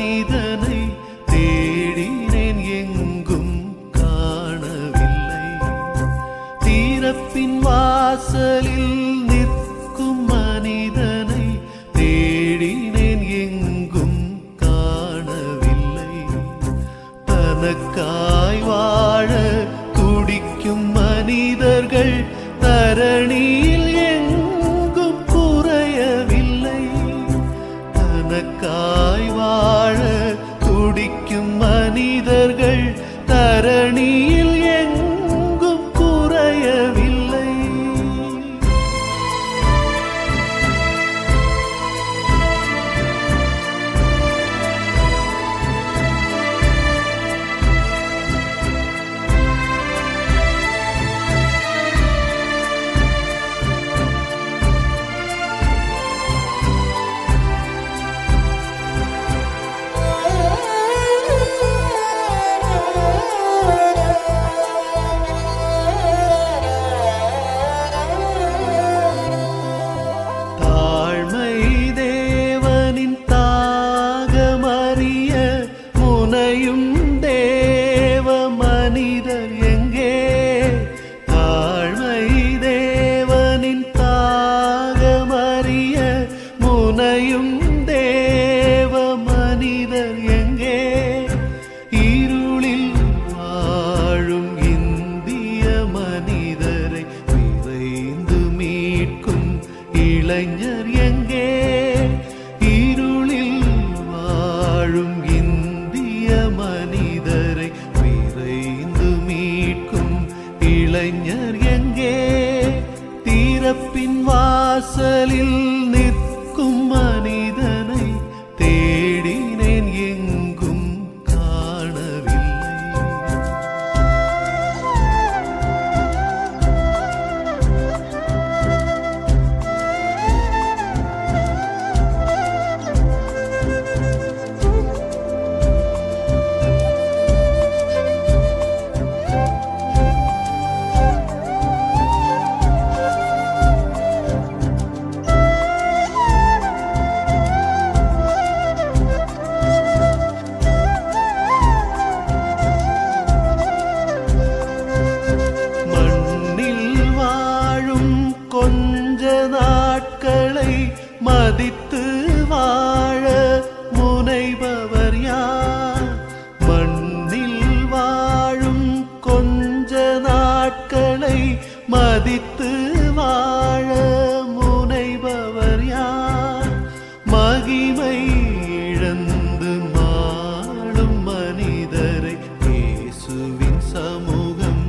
மனிதனை தேடினேன் எங்கும் காணவில்லை. தீரப்பின் வாசலில் நிற்கும் மனிதனை தேடினேன் எங்கும் காணவில்லை. தனக்காய் வாழ துடிக்கும் மனிதர்கள் தரணி இளைஞர் எங்கே? இருளில் வாழும் இந்திய மனிதரை விரைந்து மீட்கும் இளைஞர் எங்கே? தீரப்பின் வாசலில் நிற்கும் மனிதர் மதித்து வாழ முனைபவர் யார்? மகிமை இழந்து மாளும் மனிதரை இயேசுவின் சமூகம்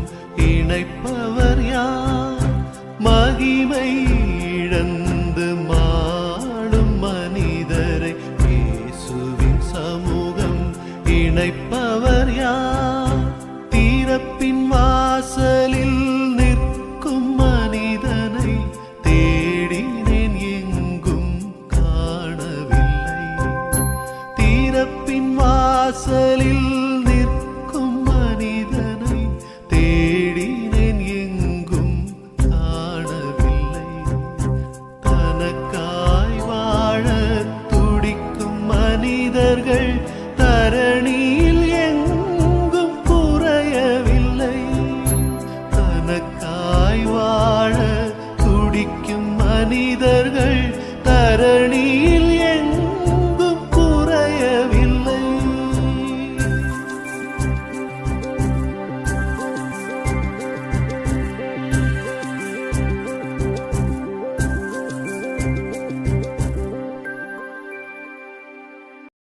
இணைப்பவர் யார்? மகிமை இழந்து மாளும் மனிதரை இயேசுவின் சமூகம் இணைப்பவர் யார்? واصل